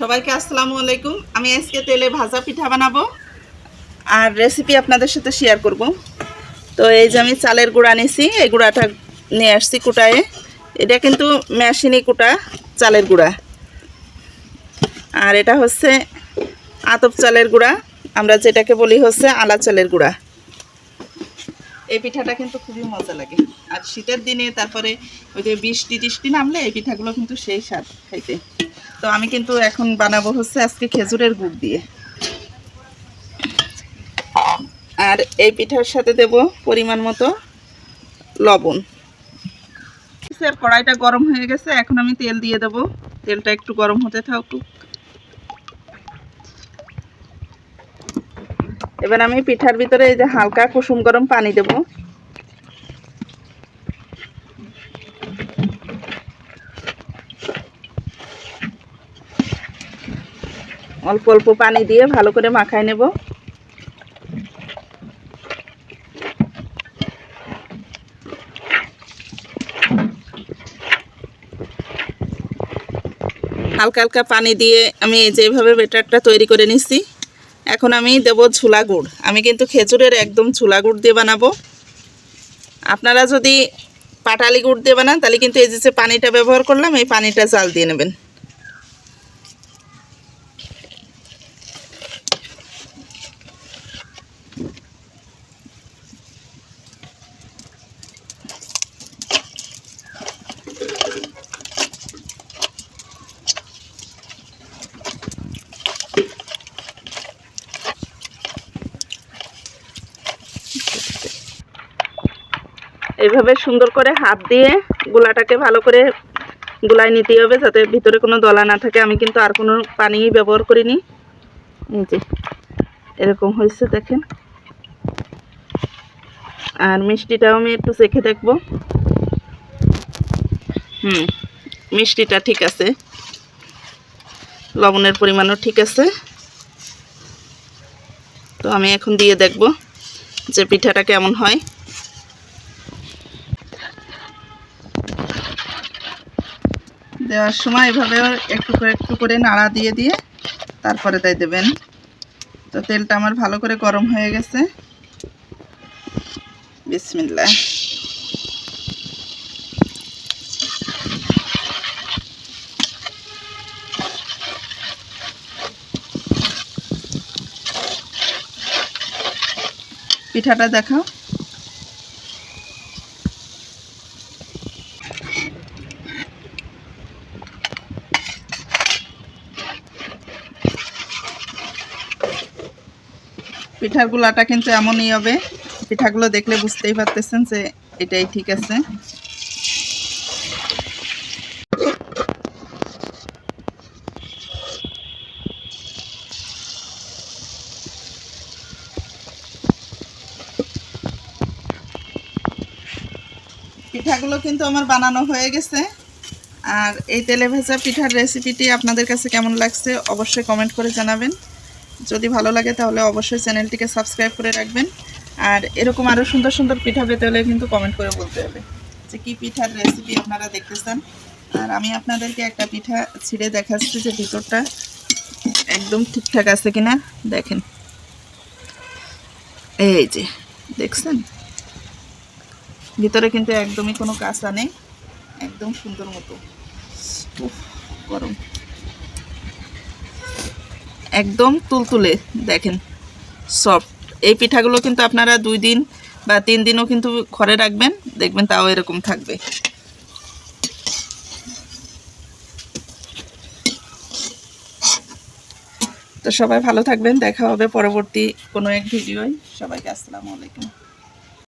সবাইকে আসসালামু আলাইকুম। আমি আজকে তেলে ভাজা পিঠা বানাবো। আর রেসিপি আপনাদের সাথে শেয়ার করব। তো এই যে আমি চালের গুঁড়া নিয়েছি এই গুঁড়াটা নিয়ে আসছি কুটায়ে। এটা কিন্তু মেশিনি কুটা, চালের গুঁড়া। আর এটা হচ্ছে আতপ চালের গুঁড়া। আমরা যেটাকে বলি হচ্ছে আলা চালের গুঁড়া। এই পিঠাটা কিন্তু খুবই মজা লাগে। আর শীতের দিনে তারপরে ওই যে বৃষ্টি টিষ্টি নামলে এই পিঠাগুলো কিন্তু সেই স্বাদ খাইতে। তো আমি কিন্তু এখন বানাবো হচ্ছে আজকে খেজুরের গুড় দিয়ে। আর এই পিঠার সাথে দেব পরিমাণ মতো লবণ। কড়াইটা গরম হয়ে গেছে, এখন আমি তেল দিয়ে দেব। তেলটা একটু গরম হতে থাকুক। এবার আমি পিঠার ভিতরে এই যে হালকা কুসুম গরম পানি দেব। অল্প অল্প পানি দিয়ে ভালো করে মাখায় নেব। হালকা হালকা পানি দিয়ে আমি যেভাবে বেটারটা তৈরি করে নিচ্ছি এখন আমি দেব ঝুলা গুড়। আমি কিন্তু খেজুরের একদম ঝুলা গুড় দিয়ে বানাবো। আপনারা যদি পাটালি গুড় দিয়ে বানান, তাহলে কিন্তু এই যে পানিটা ব্যবহার করলাম, এই পানিটা জাল দিয়ে নেবেন। এইভাবে সুন্দর করে হাত দিয়ে গোলাটাকে ভালো করে গোলায় নিতে হবে যাতে ভিতরে কোনো দলা না থাকে। আমি কিন্তু আর কোনো পানি ব্যবহার করিনি। এই যে, এরকম হয়েছে, দেখেন। আর মিষ্টিটাও আমি একটু চেখে দেখব। হুম, মিষ্টিটা ঠিক আছে। লবণের পরিমাণও ঠিক আছে। তো আমি এখন দিয়ে দেখব যে পিঠাটা কেমন হয়। দেওয়ার সময় এভাবে একটু করে একটু করে নাড়া দিয়ে দিয়ে তারপরে তাই দেবেন। তো তেলটা আমার ভালো করে গরম হয়ে গেছে। বিসমিল্লা পিঠাটা দেখাও। পিঠার গুলাটা কিন্তু এমনই হবে। পিঠাগুলো দেখলে বুঝতেই পারতেছেন যে এটাই ঠিক আছে। পিঠাগুলো কিন্তু আমার বানানো হয়ে গেছে। আর এই তেলে ভেজা পিঠার রেসিপিটি আপনাদের কাছে কেমন লাগছে অবশ্যই কমেন্ট করে জানাবেন। যদি ভালো লাগে তাহলে অবশ্যই চ্যানেলটিকে সাবস্ক্রাইব করে রাখবেন। আর এরকম আরও সুন্দর সুন্দর পিঠা পেতে হলে কিন্তু কমেন্ট করে বলতে হবে যে কী পিঠার রেসিপি আপনারা দেখতেছেন। আর আমি আপনাদেরকে একটা পিঠা ছিঁড়ে দেখাচ্ছি যে ভিতরটা একদম ঠিকঠাক আছে কিনা। দেখেন। এই যে, দেখছেন? ভিতরে কিন্তু একদমই কোনো কাঁচা নেই। একদম সুন্দর মতো। গরম। একদম তুলতুলে, দেখেন সফট এই পিঠাগুলো কিন্তু আপনারা দুই দিন বা তিন দিনও কিন্তু ঘরে রাখবেন, দেখবেন তাও এরকম থাকবে। তো সবাই ভালো থাকবেন, দেখা হবে পরবর্তী কোনো এক ভিডিওয়। সবাইকে আসসালামু আলাইকুম।